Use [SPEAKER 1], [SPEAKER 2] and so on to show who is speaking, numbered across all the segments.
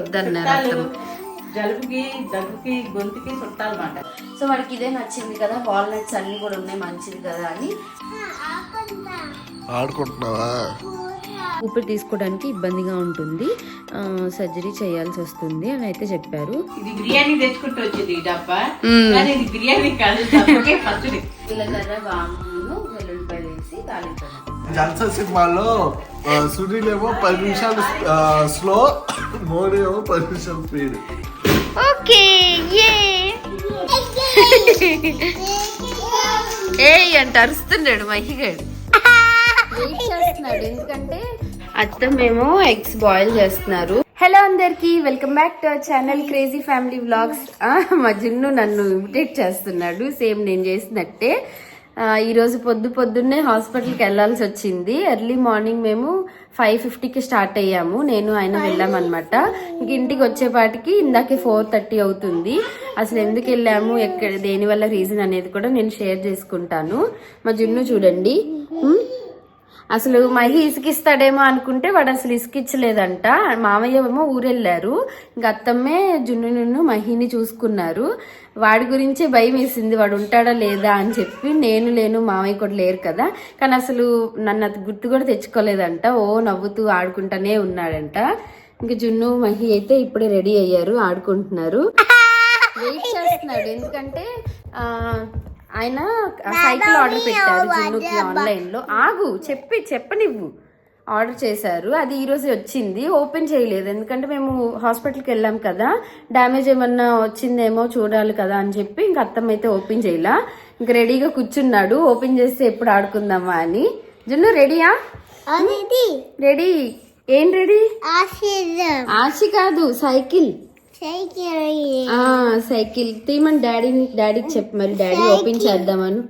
[SPEAKER 1] వద్దన్నారు అత్తమ్మ.
[SPEAKER 2] జలుబుకి దగ్గుకి గొంతుకి చుట్టాలన్నమాట.
[SPEAKER 1] సో వాడికి ఇదే నచ్చింది కదా వాల్నట్స్ అన్ని కూడా ఉన్నాయి మంచిది కదా అని.
[SPEAKER 3] ఆడుకుంటున్నావా?
[SPEAKER 1] ఊపిరి తీసుకోవడానికి ఇబ్బందిగా ఉంటుంది. సర్జరీ చేయాల్సి వస్తుంది అని అయితే చెప్పారు.
[SPEAKER 2] ఇది బిర్యానీ తెచ్చుకుంటూ వచ్చింది ఈ డబ్బా. కానీ ఇది బిర్యానీ కాదు డబ్బాకే పచ్చడి.
[SPEAKER 1] జీలకర్ర వామును వెల్లుల్లిపాయలు వేసి తాలించాను
[SPEAKER 3] జల్సా సినిమాలో ఏమో పది నిమిషాలు స్లో మోడీ ఏమో పది నిమిషాలు స్పీడ్
[SPEAKER 1] ఓకే ఏ? అంట అరుస్తున్నాడు మహిగాడు చేస్తున్నాడు ఎందుకంటే అత్తమేమో ఎగ్స్ బాయిల్ చేస్తున్నారు. హలో అందరికి welcome back to our channel crazy family vlogs మా జున్ను నన్ను ఇమిటేట్ చేస్తున్నాడు. సేమ్ నేను చేసినట్టే. ఈరోజు పొద్దు పొద్దున్నే హాస్పిటల్కి వెళ్ళాల్సి వచ్చింది. ఎర్లీ మార్నింగ్ మేము ఫైవ్ ఫిఫ్టీకి స్టార్ట్ అయ్యాము. నేను ఆయన వెళ్ళామన్నమాట. ఇంక ఇంటికి వచ్చేపాటికి ఇందాకే ఫోర్ థర్టీ అవుతుంది. అసలు ఎందుకు వెళ్ళాము ఎక్కడ దేనివల్ల రీజన్ అనేది కూడా నేను షేర్ చేసుకుంటాను. మా జున్ను చూడండి. ఉమ్, అసలు మహి ఇసుకిస్తాడేమో అనుకుంటే వాడు అసలు ఇసుకిచ్చలేదంట. మామయ్య ఏమో ఊరెళ్ళారు. ఇంక అత్తమ్మే జున్నును మహిని చూసుకున్నారు. వాడి గురించే భయం వేసింది. వాడు ఉంటాడా లేదా అని చెప్పి నేను లేను మామయ్య కూడా లేరు కదా. కానీ అసలు నన్ను అది గుర్తు కూడా తెచ్చుకోలేదంట. ఓ నవ్వుతూ ఆడుకుంటానే ఉన్నాడంట. ఇంక జున్ను మహి అయితే ఇప్పుడే రెడీ అయ్యారు ఆడుకుంటున్నారు. వెయిట్ చేస్తున్నాడు. ఎందుకంటే ఆయన సైకిల్ ఆర్డర్ పెట్టారు జున్నుకి ఆన్లైన్లో. ఆగు చెప్పి చెప్పనివ్వు. ఆర్డర్ చేశారు. అది ఈ రోజు వచ్చింది. ఓపెన్ చేయలేదు. ఎందుకంటే మేము హాస్పిటల్కి వెళ్ళాం కదా. డ్యామేజ్ ఏమన్నా వచ్చిందేమో చూడాలి కదా అని చెప్పి ఇంక అత్తమ్మ అయితే ఓపెన్ చేయలా. ఇంక రెడీగా కూర్చున్నాడు. ఓపెన్ చేస్తే ఎప్పుడు ఆడుకుందామా అని. జున్ను రెడీయా రెడీ ఏం రెడీ ఆశి కాదు సైకిల్.
[SPEAKER 4] సైకిల్.
[SPEAKER 1] ఆ సైకిల్. తీయమని డాడీని డాడీకి చెప్పు మరి. డాడీ ఓపెన్ చేద్దామను.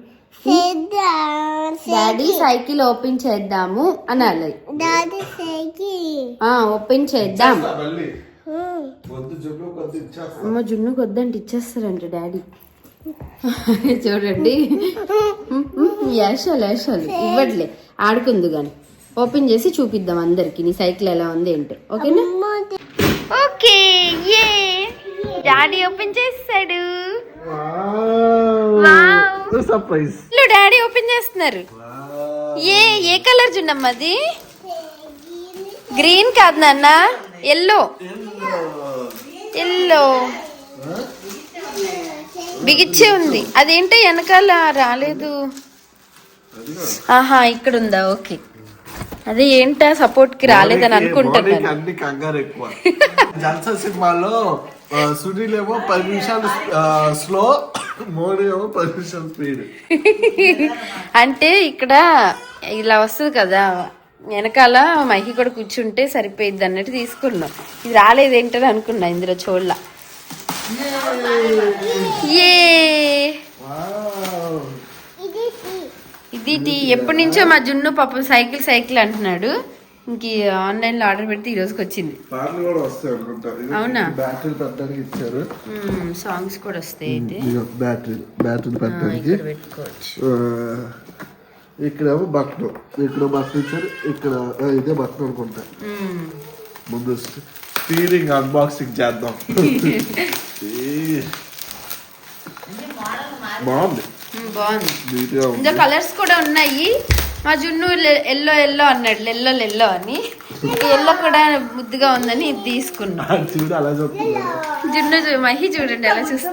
[SPEAKER 4] చేద్దాం
[SPEAKER 1] డాడీ సైకిల్ ఓపెన్ చేద్దాము అనాలి
[SPEAKER 4] దాది సైకిల్.
[SPEAKER 1] ఆ ఓపెన్ చేద్దాం. అమ్మ జున్ను కొద్దంటే ఇచ్చేస్తారంట డాడీ. చూడండి. యాషాలు యాషాలు. ఇవ్వట్లే. ఆడుకుందు గాని ఓపెన్ చేసి చూపిద్దాం అందరికి. నీ సైకిల్ ఎలా ఉంది ఏంటో. ఓకేనా? ఓకే ఏ డాడీ ఓపెన్ చేస్తాడు.
[SPEAKER 3] సర్ప్రైజ్
[SPEAKER 1] డాడీ ఓపెన్ చేస్తున్నారు. ఏ ఏ కలర్ జున్నమ్మ అది? గ్రీన్ కాదు నాన్న ఎల్లో. ఎల్లో. బిగిచ్చే ఉంది. అదేంటో వెనకాల రాలేదు. ఆహా ఇక్కడ ఉందా ఓకే. అదే ఏంటా? సపోర్ట్కి రాలేదని అనుకుంటున్నాను
[SPEAKER 3] అన్ని కంగారు ఎక్కువ. జల్సా సినిమాలో సునీల్ ఏమో పది నిమిషాలు స్లో మోడీ ఏమో పది నిమిషాలు స్పీడ్
[SPEAKER 1] అంటే ఇక్కడ ఇలా వస్తుంది కదా వెనకాల మహి కూడా కూర్చుంటే సరిపోయిద్ది అన్నట్టు తీసుకున్నాం. ఇది రాలేదేంటని అనుకున్నా ఇందులో చూడలా. ఏ ఇది టీ. ఎప్పటి నుంచో మా జున్ను పాపం సైకిల్ సైకిల్ అంటున్నాడు. ఇంక ఆన్లైన్లో ఆర్డర్ పెడితే ఈ రోజుకి వచ్చింది. అవునా? సాంగ్స్ కూడా వస్తాయి అయితే.
[SPEAKER 3] బ్యాటరీ బ్యాటరీ పెట్టడానికి.
[SPEAKER 1] ఇక్కడ
[SPEAKER 3] బట్టలు ఇక్కడ బట్టలు ఇచ్చారు ఇక్కడ ఇదే బట్టలు అనుకుంటా. ముందు స్టీరింగ్ అన్బాక్సింగ్ చేద్దాం. బాగుంది.
[SPEAKER 1] బాగుంది. ఇంకా కలర్స్ కూడా ఉన్నాయి. మా జున్ను ఎల్లో ఎల్లో అన్నాడు. ఎల్లో ఎల్లో అని. ఎల్లో కూడా ముద్దుగా ఉందని ఇది తీసుకున్నాం.
[SPEAKER 3] అలా
[SPEAKER 1] జున్ను చూ- మహి చూడండి ఎలా చూస్తా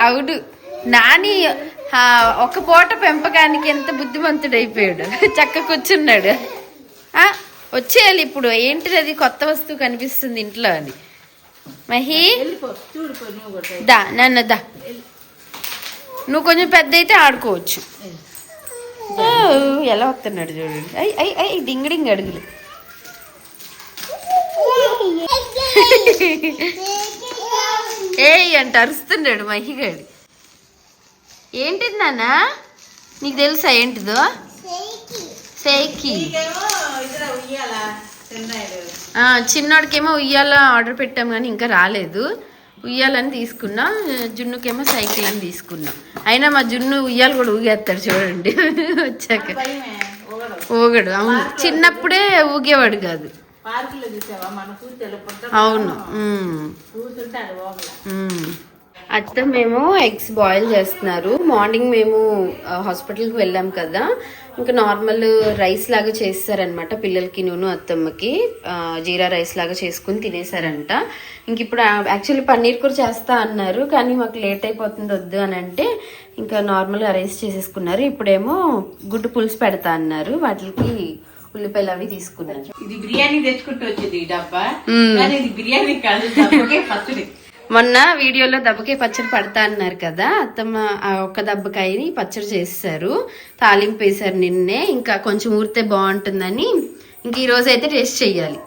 [SPEAKER 1] అవుడు నాని ఆ, ఒక పూట పెంపకానికి ఎంత బుద్ధిమంతుడైపోయాడు. చక్క కూర్చున్నాడు. ఆ, వచ్చేయాలి ఇప్పుడు. ఏంటిది అది? కొత్త వస్తువు కనిపిస్తుంది ఇంట్లో అని. మహి? దా నాన్న దా. నువ్వు కొంచెం పెద్ద అయితే ఆడుకోవచ్చు. ఓ, ఎలా వస్తున్నాడు చూడండి. ఐ ఐ ఐ డింగడింగ్ అడుగులు. ఏయ్ అంట అరుస్తున్నాడు మహిగాడు. ఏంటిది నాన్న? నీకు తెలుసా ఏంటిదో? సైకి చిన్నోడికేమో ఉయ్యాల ఆర్డర్ పెట్టాం కానీ ఇంకా రాలేదు. ఉయ్యాలని తీసుకున్నాం జున్నుకేమో సైకిల్ అని తీసుకున్నాం. అయినా మా జున్ను ఉయ్యాలు కూడా ఊగేస్తాడు చూడండి. వచ్చాక.
[SPEAKER 2] ఊగడు.
[SPEAKER 1] అవును. చిన్నప్పుడే ఊగేవాడు కాదు. అవును. అత్త మేము ఎగ్స్ బాయిల్ చేస్తున్నారు. మార్నింగ్ మేము హాస్పిటల్కి వెళ్ళాం కదా. ఇంకా నార్మల్ రైస్ లాగా చేస్తారనమాట పిల్లలకి నూనె అత్తమ్మకి. జీరా రైస్ లాగా చేసుకుని తినేసారంట ఇంక ఇప్పుడు యాక్చువల్లీ పన్నీర్ కూర చేస్తా అన్నారు కానీ మాకు లేట్ అయిపోతుంది వద్దు అని అంటే ఇంకా నార్మల్గా రైస్ చేసేసుకున్నారు. ఇప్పుడేమో గుడ్డు పులుసు పెడతా అన్నారు. వాటికి ఉల్లిపాయలు అవి తీసుకున్నారు.
[SPEAKER 2] ఇది బిర్యానీ తెచ్చుకుంటూ వచ్చేది డబ్బా. ఇది బిర్యానీ కాదు పచ్చడి.
[SPEAKER 1] మొన్న వీడియోలో దెబ్బకి పచ్చడి పడతా అన్నారు కదా అత్తమ్మ ఆ ఒక్క దెబ్బకాయని పచ్చడి చేస్తారు. తాలింపు వేశారు నిన్నే ఇంకా కొంచెం ఊరితే బాగుంటుందని ఇంక ఈ రోజు అయితే టేస్ట్ చెయ్యాలి.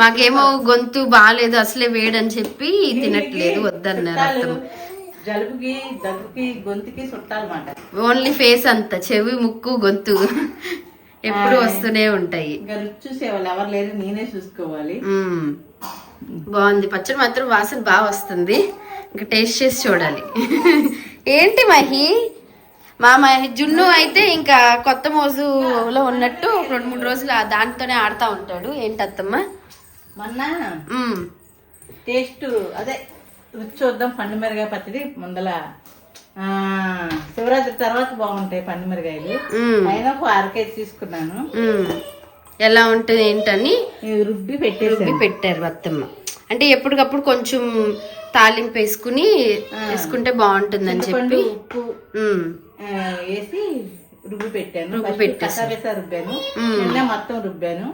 [SPEAKER 1] మాకేమో గొంతు బాగాలేదు అసలే వేడని చెప్పి తినట్లేదు వద్దన్నారు అత్తమ్మ.
[SPEAKER 2] జలుబుకి దగ్గుకి గొంతుకి చుట్టాలన్నమాట.
[SPEAKER 1] ఓన్లీ ఫేస్ అంతా చెవి ముక్కు గొంతు ఎప్పుడు వస్తూనే ఉంటాయి.
[SPEAKER 2] చూసేవాళ్ళు ఎవరు లేరు నేనే చూసుకోవాలి.
[SPEAKER 1] బాగుంది. పచ్చడి మాత్రం వాసన బాగా వస్తుంది. ఇంకా టేస్ట్ చేసి చూడాలి. ఏంటి మహి? మా మహి జున్ను అయితే ఇంకా కొత్త మోజులో ఉన్నట్టు రెండు మూడు రోజులు ఆ దాంతోనే ఆడుతా ఉంటాడు. ఏంటి అత్తమ్మ?
[SPEAKER 2] మొన్న. టేస్ట్ అదే రుచి చూద్దాం. పండు మిరగాయ పచ్చడి ముందల. ఆ, శివరాత్రి తర్వాత బాగుంటాయి పండు మిరగాయలు. అయినా ఒక అరకేజీ తీసుకున్నాను.
[SPEAKER 1] ఎలా ఉంటుంది ఏంటని
[SPEAKER 2] రుబ్బి పెట్టేసాను
[SPEAKER 1] రుబ్బి పెట్టారు అత్తమ్మ అంటే ఎప్పటికప్పుడు కొంచెం తాలింపు వేసుకుని వేసుకుంటే బాగుంటుందని
[SPEAKER 2] చింతపండు
[SPEAKER 1] చెప్పి
[SPEAKER 2] ఉప్పు వేసి రుబ్బి పెట్టాను. కసావేసా రుబ్బాను. నిన్న మొత్తం రుబ్బాను.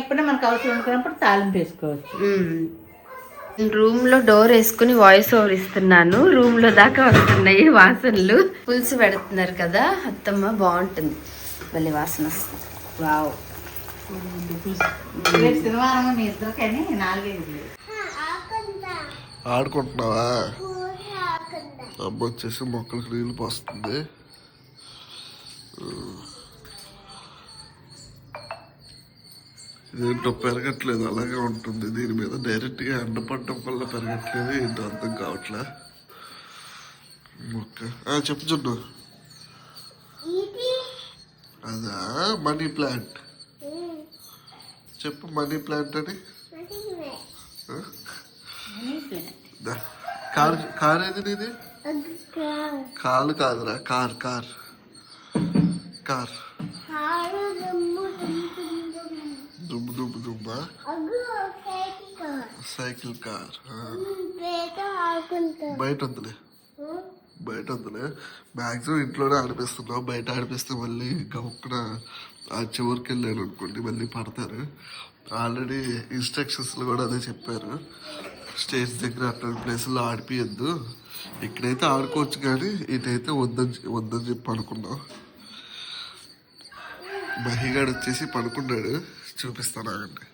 [SPEAKER 2] ఎప్పుడైనా మనకు అవసరం అనుకున్నప్పుడు తాలింపు వేసుకోవచ్చు.
[SPEAKER 1] రూమ్లో డోర్ వేసుకుని వాయిస్ ఓవర్ ఇస్తున్నాను. రూమ్లో దాకా వస్తున్నాయి వాసనలు. పులుసు పెడుతున్నారు కదా అత్తమ్మ బాగుంటుంది. మళ్ళీ వాసన వస్తుంది.
[SPEAKER 2] వావ్.
[SPEAKER 3] ఆడుకుంటున్నావా? అమ్మ వచ్చేసి మొక్కలకు నీళ్ళు పోస్తుంది. ఇదేంటో పెరగట్లేదు అలాగే ఉంటుంది. దీని మీద డైరెక్ట్గా ఎండ పడడం వల్ల పెరగట్లేదు. ఏంటో అర్థం కావట్లే? మొక్క. చెప్పు చుట్టు అదా మనీ ప్లాంట్. చెప్పు మనీ ప్లాంట్ అని. కార్ కార్ ఏది నీది? కాలు కాదురా కార్ కార్. కార్. దుమ్ము దుమ్ము దుమ్మా. Cycle car. బయట వద్దులే బయట అందులో మ్యాక్సిమం ఇంట్లోనే ఆడిపిస్తున్నాం. బయట ఆడిపిస్తే మళ్ళీ గముక్కున ఆ చివరికి వెళ్ళాను అనుకోండి మళ్ళీ పడతారు. ఆల్రెడీ ఇన్స్ట్రక్షన్స్లో కూడా అదే చెప్పారు. స్టేజ్ దగ్గర అట్లాంటి ప్లేసుల్లో ఆడిపియద్దు. ఇక్కడైతే ఆడుకోవచ్చు కానీ ఇటైతే వద్దని వద్దని చెప్పి అనుకున్నాం మహిగాడు వచ్చేసి పడుకున్నాడు. చూపిస్తాను ఆగండి.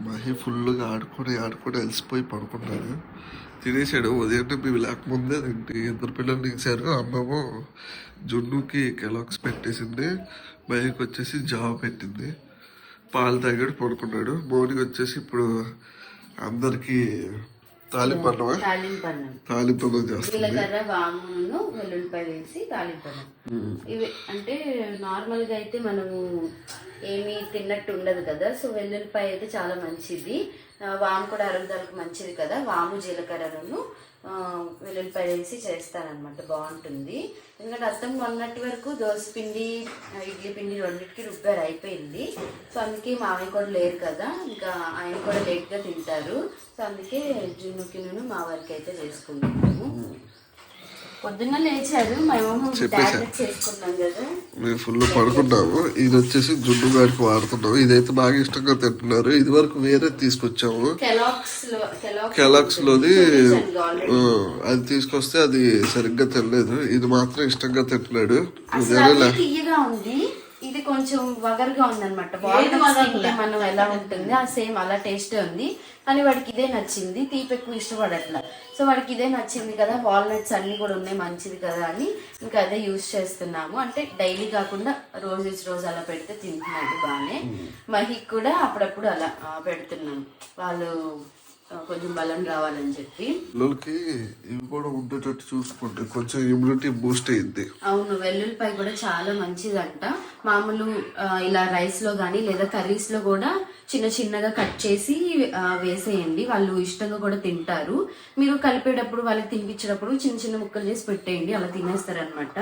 [SPEAKER 3] మహి ఫుల్గా ఆడుకొని ఆడుకొని అలసిపోయి పడుకున్నాడు. తినేసాడు. ఉదయం మేము లేకముందే తింటి ఇద్దరు పిల్లలు తీసారు అమ్మేమో జున్నుకి కెలాక్స్ పెట్టేసింది. బైక్ వచ్చేసి జావ పెట్టింది. పాలు తాగాడు పడుకున్నాడు. మౌనికి వచ్చేసి ఇప్పుడు అందరికీ తాలింపు అన్నమా
[SPEAKER 1] తాలింపు అన్నం
[SPEAKER 3] తాలింపు అన్నం చేస్తుంది.
[SPEAKER 1] జీలకర్ర వామును వెల్లుల్లిపాయ వేసి తాలింపు అన్నం ఇవి అంటే నార్మల్గా అయితే మనము ఏమీ తిన్నట్టు ఉండదు కదా. సో వెల్లుల్లిపాయ అయితే చాలా మంచిది. వాము కూడా అరుగుదలకు మంచిది కదా. వాము జీలకర్రను వెల్లుల్లిపాయ వేసి చేస్తానన్నమాట బాగుంటుంది. ఎందుకంటే అర్థం మొన్నటి వరకు దోశ పిండి ఇడ్లీ పిండి రెండింటికి రుబ్బారు అయిపోయింది. సో అందుకే మామయ్య కూడా లేరు కదా. ఇంకా ఆయన కూడా లేట్గా తింటారు. సో అందుకే జున్నుకిను మా వారికి అయితే చేసుకుంటున్నాము. పొద్దున్న లేచారు. మేము చేసుకున్నాం కదా.
[SPEAKER 3] మేము ఫుల్ పడుకున్నాము ఇది వచ్చేసి జున్ను గారికి వాడుతున్నాము. ఇదైతే బాగా ఇష్టంగా తింటున్నారు. ఇది వరకు వేరే తీసుకొచ్చాము.
[SPEAKER 1] కెలాక్స్లో కెలాక్స్
[SPEAKER 3] కెలాక్స్ లోది
[SPEAKER 1] చూపించాను already.
[SPEAKER 3] ఆ, అది తీసుకొస్తే అది సరిగ్గా తినలేదు ఇది మాత్రం ఇష్టంగా తింటున్నాడు
[SPEAKER 1] తీయగా ఉంది. ఇది కొంచెం వగరుగా ఉంది అనమాట బాగా మనం ఎలా ఉంటుంది? ఆ సేమ్ అలా టేస్ట్ ఉంది. కానీ వాడికి ఇదే నచ్చింది. తీపి ఎక్కువ ఇష్టపడట్లా. సో వాడికి ఇదే నచ్చింది కదా. వాల్నట్స్ అన్ని కూడా ఉన్నాయి. మంచిది కదా అని ఇంకా అదే యూస్ చేస్తున్నాము. అంటే డైలీ కాకుండా రోజు ఇచ్చి రోజు అలా పెడితే తింటున్నాడు బాగానే మహికి కూడా అప్పుడప్పుడు అలా పెడుతున్నాం. వాళ్ళు కొంచెం బలం రావాలని చెప్పి.
[SPEAKER 3] పిల్లలకి ఇవి కూడా ఉండేటట్టు చూసుకుంటే కొంచెం ఇమ్యూనిటీ బూస్ట్ అయ్యింది
[SPEAKER 1] అవును వెల్లుల్లిపాయ కూడా చాలా మంచిదంట. మామూలు ఇలా రైస్లో కానీ లేదా కర్రీస్లో కూడా చిన్న చిన్నగా కట్ చేసి వేసేయండి. వాళ్ళు ఇష్టంగా కూడా తింటారు. మీరు కలిపేటప్పుడు వాళ్ళకి తినిపించేటప్పుడు చిన్న చిన్న ముక్కలు చేసి పెట్టేయండి. అలా తినేస్తారనమాట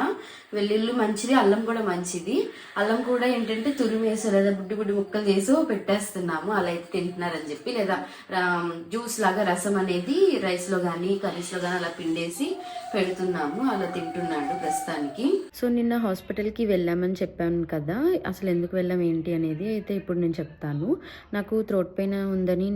[SPEAKER 1] వెల్లుల్లి మంచిది అల్లం కూడా మంచిది. అల్లం కూడా ఏంటంటే తురిమేసో లేదా బుడ్డి బుడ్డి ముక్కలు చేసో పెట్టేస్తున్నాము. అలా అయితే తింటున్నారని చెప్పి లేదా జ్యూస్ లాగా రసం అనేది రైస్లో కానీ కర్రీస్లో కానీ అలా పిండేసి పెడుతున్నాము. అలా తింటున్నాడు ప్రస్తుతానికి. సో నిన్న హాస్పిటల్కి వెళ్ళామని చెప్పాను కదా. అసలు ఎందుకు వెళ్ళాం ఏంటి అనేది అయితే ఇప్పుడు నేను చెప్తాను. నాకు థ్రోట్ పెయిన్ ఉందని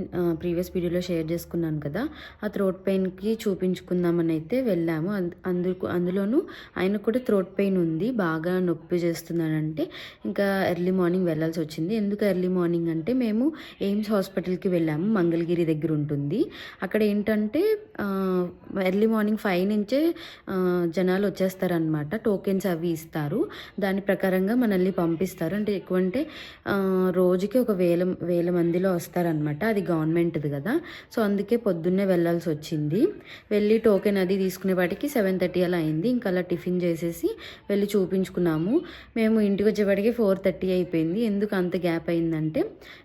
[SPEAKER 1] ప్రీవియస్ వీడియోలో షేర్ చేసుకున్నాను కదా. ఆ థ్రోట్ పెయిన్కి చూపించుకుందామని అయితే వెళ్ళాము. అందుకు అందులోనూ ఆయనకు కూడా థ్రోట్ పెయిన్ ఉంది బాగా నొప్పి చేస్తున్నానంటే ఇంకా ఎర్లీ మార్నింగ్ వెళ్ళాల్సి వచ్చింది. ఎందుకు ఎర్లీ మార్నింగ్ అంటే మేము ఎయిమ్స్ హాస్పిటల్కి వెళ్ళాము మంగళగిరి దగ్గర ఉంటుంది అక్కడ ఏంటంటే ఎర్లీ మార్నింగ్ ఫైవ్ నుంచే జనాలు వచ్చేస్తారనమాట టోకెన్స్ అవి ఇస్తారు. దాని ప్రకారంగా మనల్ని పంపిస్తారు. అంటే ఎక్కువ అంటే రోజుకి ఒక వేల వేల మందిలో వస్తారనమాట అది గవర్నమెంట్ది కదా. సో అందుకే పొద్దున్నే వెళ్ళాల్సి వచ్చింది. వెళ్ళి టోకెన్ అది తీసుకునే వాటికి సెవెన్ థర్టీ అలా అయింది. ఇంకా అలా టిఫిన్ చేసేసి వెళ్ళి చూపించుకున్నాము. మేము ఇంటికి వచ్చేవాడికి ఫోర్ థర్టీ అయిపోయింది. ఎందుకు అంత గ్యాప్ అయిందంటే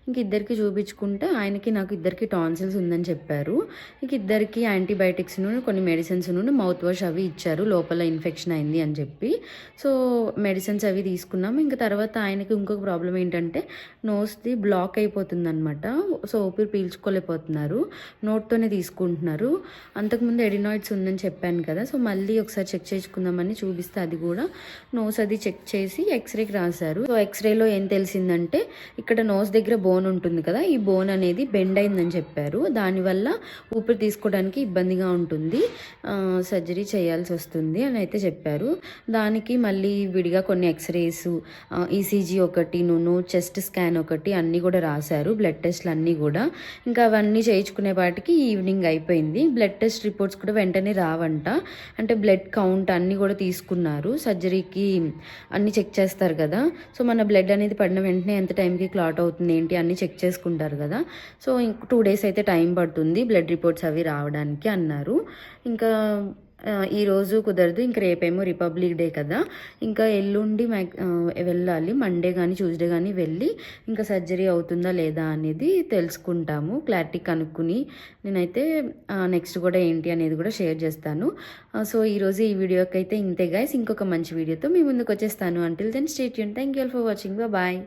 [SPEAKER 1] ఇంక ఇద్దరికి చూపించుకుంటే ఆయనకి నాకు ఇద్దరికి టాన్సిల్స్ ఉందని చెప్పారు. ఇంక ఇద్దరికి యాంటీబయాటిక్స్ను కొన్ని మెడిసిన్స్ను మౌత్ వాష్ అవి ఇచ్చారు. లోపల ఇన్ఫెక్షన్ అయింది అని చెప్పి. సో మెడిసిన్స్ అవి తీసుకున్నాము ఇంకా తర్వాత ఆయనకి ఇంకొక ప్రాబ్లం ఏంటంటే నోస్ది బ్లాక్ అయిపోతుంది అనమాట సో ఊపిరి పీల్చుకోలేకపోతున్నారు. నోట్తోనే తీసుకుంటున్నారు. అంతకుముందు ఎడినాయిడ్స్ ఉందని చెప్పాను కదా. సో మళ్ళీ ఒకసారి చెక్ చేసుకుందామని చూపిస్తే అది కూడా నోస్ అది చెక్ చేసి ఎక్స్రేకి రాశారు. సో ఎక్స్రేలో ఏం తెలిసిందంటే ఇక్కడ నోస్ దగ్గర బోన్ ఉంటుంది కదా. ఈ బోన్ అనేది బెండ్ అయిందని చెప్పారు. దాని దానివల్ల ఊపిరి తీసుకోవడానికి ఇబ్బందిగా ఉంటుంది. సర్జరీ చేయాల్సి వస్తుంది అని అయితే చెప్పారు. దానికి మళ్ళీ విడిగా కొన్ని ఎక్స్రేస్ ఈసీజీ ఒకటి నూనె చెస్ట్ స్కాన్ ఒకటి అన్నీ కూడా రాశారు. బ్లడ్ టెస్ట్లు అన్నీ కూడా. ఇంకా అవన్నీ చేయించుకునే వాటికి ఈవినింగ్ అయిపోయింది. బ్లడ్ టెస్ట్ రిపోర్ట్స్ కూడా వెంటనే రావంట. అంటే బ్లడ్ కౌంట్ అన్నీ కూడా తీసుకున్నారు. సర్జరీకి అన్నీ చెక్ చేస్తారు కదా. సో మన బ్లడ్ అనేది పడిన వెంటనే ఎంత టైంకి క్లాట్ అవుతుంది ఏంటి అన్నీ చెక్ చేసుకుంటారు కదా. సో ఇంక టూ డేస్ అయితే టైం పడుతుంది బ్లడ్ రిపోర్ట్స్ అవి రావడానికి అన్నారు. ఇంకా ఈరోజు కుదరదు ఇంక రేపేమో రిపబ్లిక్ డే కదా. ఇంకా ఎల్లుండి మ్యాక్ వెళ్ళాలి మండే కానీ ట్యూస్డే కానీ వెళ్ళి ఇంకా సర్జరీ అవుతుందా లేదా అనేది తెలుసుకుంటాము. క్లారిటీ కనుక్కుని నేనైతే నెక్స్ట్ కూడా ఏంటి అనేది కూడా షేర్ చేస్తాను. సో ఈరోజు ఈ వీడియోకి అయితే ఇంతే గాయస్ ఇంకొక మంచి వీడియోతో మీ ముందుకు వచ్చేస్తాను. Until then stay Yoon thank you for watching bye